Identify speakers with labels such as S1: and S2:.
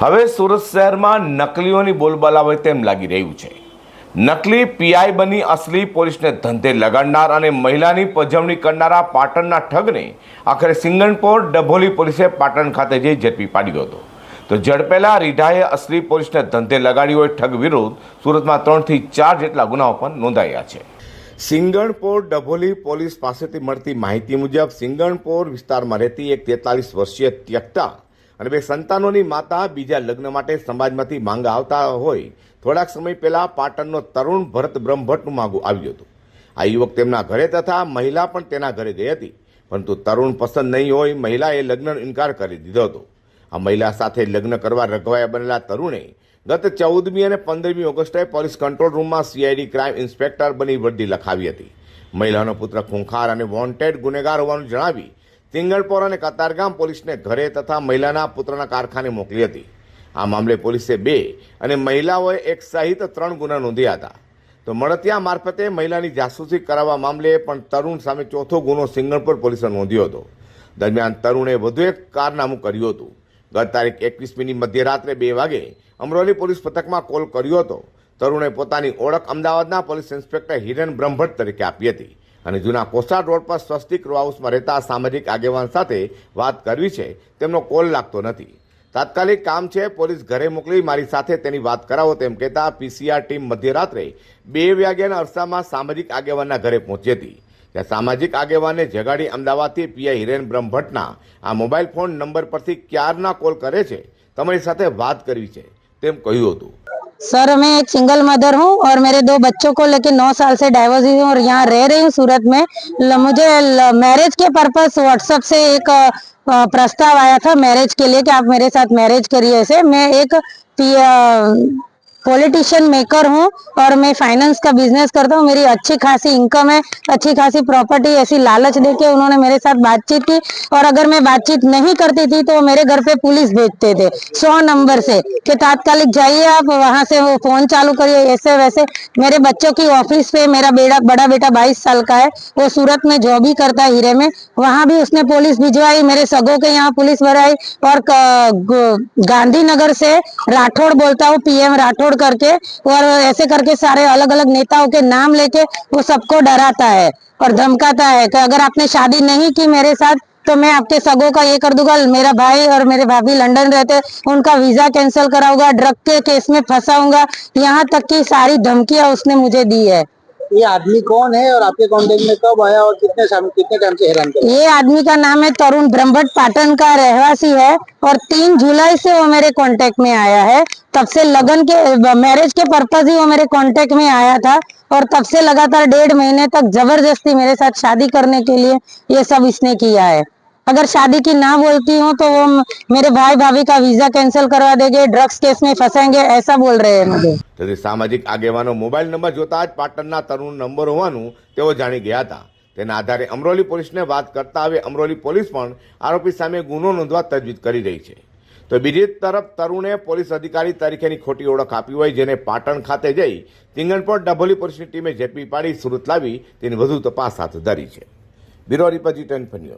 S1: હવે સુરત શહેરમાં નકલીઓની બોલબાલા હોય તેમ લાગી રહ્યું છે. નકલી પીઆઈ બની અસલી પોલીસને ધંધે લગાડનાર અને મહિલાની પજવણી કરનારા પાટણના ઠગને આખરે સિંગણપોર ડભોલી પોલીસે પાટણ ખાતે જઈ ઝડપી પાડ્યો હતો. તો ઝડપેલા રીઢાએ અસલી પોલીસને ધંધે લગાડી હોય ઠગ વિરુદ્ધ સુરતમાં ત્રણથી ચાર જેટલા ગુનાઓ પણ નોંધાયા છે. સિંગણપોર ડભોલી પોલીસ પાસેથી મળતી માહિતી મુજબ સિંગણપોર વિસ્તારમાં રહેતી એક તેતાલીસ વર્ષીય ત્યક્તા અને બે સંતાનોની માતા બીજા લગ્ન માટે સમાજમાંથી માંગા આવતા હોય, થોડાક સમય પહેલા પાટણનો તરુણ ભરત બ્રહ્મભટ્ટનું માંગુ આવ્યું હતું. આ યુવક તેમના ઘરે તથા મહિલા પણ તેના ઘરે ગઈ હતી. પરંતુ તરુણ પસંદ નહીં હોય, મહિલાએ લગ્નનો ઇનકાર કરી દીધો હતો. આ મહિલા સાથે લગ્ન કરવા રઘવાયા બનેલા તરુણે ગત ચૌદમી અને પંદરમી ઓગસ્ટે પોલીસ કંટ્રોલ રૂમમાં સીઆઈડી ક્રાઇમ ઇન્સ્પેક્ટર બની વર્દી લખાવી હતી. મહિલાનો પુત્ર ખૂંખાર અને વોન્ટેડ ગુનેગાર હોવાનું જણાવી સિંગણપોર અને કતારગામ પોલીસને ઘરે તથા મહિલાના પુત્રના કારખાને મોકલી હતી. આ મામલે પોલીસે બે અને મહિલાઓએ એક સહિત ત્રણ ગુના નોંધ્યા હતા. તો મળતિયા મારફતે મહિલાની જાસૂસી કરાવવા મામલે પણ તરુણ સામે ચોથો ગુનો સિંગણપુર પોલીસે નોંધ્યો હતો. દરમિયાન તરુણે વધુ એક કારનામું કર્યું હતું. ગત તારીખ એકવીસમીની મધ્યરાત્રે બે વાગે અમરોલી પોલીસ પથકમાં કોલ કર્યો હતો. તરુણે પોતાની ઓળખ અમદાવાદના પોલીસ ઇન્સ્પેક્ટર હિરેન બ્રહ્મભટ્ટ તરીકે આપી હતી. અને જૂના કોસાડ રોડ પર સ્વસ્તિક રો હાઉસમાં રહેતા સામાજિક આગેવાન સાથે વાત કરવી છે, તેમનો કોલ લાગતો નથી. તાત્કાલિક કામ છે, પોલીસ ઘરે મોકલી મારી સાથે તેની વાત કરાવો તેમ કહેતા પીસીઆર ટીમ મધ્યરાત્રે બે વાગ્યાના અરસામાં સામાજિક આગેવાનના ઘરે પહોંચી હતી. ત્યાં સામાજિક આગેવાનને જગાડી અમદાવાદથી પીઆઈ હિરેન બ્રહ્મભટ્ટના આ મોબાઈલ ફોન નંબર પરથી ક્યારના કોલ કરે છે, તમારી સાથે વાત કરવી છે, તેમ કહ્યું હતું.
S2: सर, मैं एक सिंगल मदर हूँ और मेरे दो बच्चों को लेके नौ साल से डाइवोर्स हुई हूँ और यहाँ रह रही हूँ सूरत में। ल- मुझे मैरिज के पर्पस व्हाट्सएप से एक प्रस्ताव आया था मैरिज के लिए कि आप मेरे साथ मैरिज करिए ऐसे। मैं एक पॉलिटिशियन मेकर हूँ और मैं फाइनेंस का बिज़नेस करता हूँ। मेरी अच्छी खासी इनकम है, अच्छी खासी प्रॉपर्टी ऐसी लालच देके उन्होंने मेरे साथ बातचीत की। और अगर मैं बातचीत नहीं करती थी तो मेरे घर पे पुलिस भेजते थे, सौ नंबर से कि तात्कालिक जाइए आप, वहाँ से वो फ़ोन चालू करिए, ऐसे वैसे। मेरे बच्चों की ऑफ़िस पे मेरा बेटा, बड़ा बेटा बाईस साल का है, वो सूरत में जॉब ही करता है हीरे में। वहाँ भी उसने पुलिस भिजवाई, मेरे सगों के यहाँ पुलिस भराई। और गांधीनगर से राठौड़ बोलता हूँ पीएम राठौड़ करके और ऐसे करके सारे अलग अलग नेताओं के नाम लेके वो सबको डराता है और धमकाता है कि अगर आपने शादी नहीं की मेरे साथ तो मैं आपके सगों का ये कर दूँगा। मेरा भाई और मेरे भाभी लंदन रहते, उनका वीज़ा कैंसिल कराऊँगा, ड्रग के केस में फंसाऊँगा। यहाँ तक की सारी धमकियाँ उसने मुझे दी है।
S3: ये आदमी कौन है और आपके कॉन्टेक्ट में कब आया और कितने कितने टाइम से हैरान कर
S2: ये आदमी का नाम है तरुण ब्रह्मट पाटन का रहवासी है और तीन जुलाई से वो मेरे कांटेक्ट में आया है। तब से लगन के मैरिज के पर्पज ही वो मेरे कॉन्टेक्ट में आया था और तब से लगातार डेढ़ महीने तक ज़बरदस्ती मेरे साथ शादी करने के लिए ये सब इसने किया है। अगर शादी की ना बोलती हूँ तो वो म- मेरे भाई भाभी का वीजा कैंसिल करवा देंगे ड्रग्स केस में फंसेंगे ऐसा बोल रहे हैं मुझे
S1: તેથી સામાજિક આગેવાનો મોબાઈલ નંબર જોતા જ પાટણના તરુણ નંબર હોવાનું તેઓ જાણી ગયા હતા તેના આધારે અમરોલી પોલીસને વાત કરતા હવે અમરોલી પોલીસ પણ આરોપી સામે ગુનો નોંધવા તજવીજ કરી રહી છે તો બીજી તરફ તરુણે પોલીસ અધિકારી તરીકેની ખોટી ઓળખ આપી હોય જેને પાટણ ખાતે જઈ તિંગણપોર ડભોલી પોલીસની ટીમે ઝડપી પાડી સુરત લાવી તેની વધુ તપાસ હાથ ધરી છે bureau report G ten news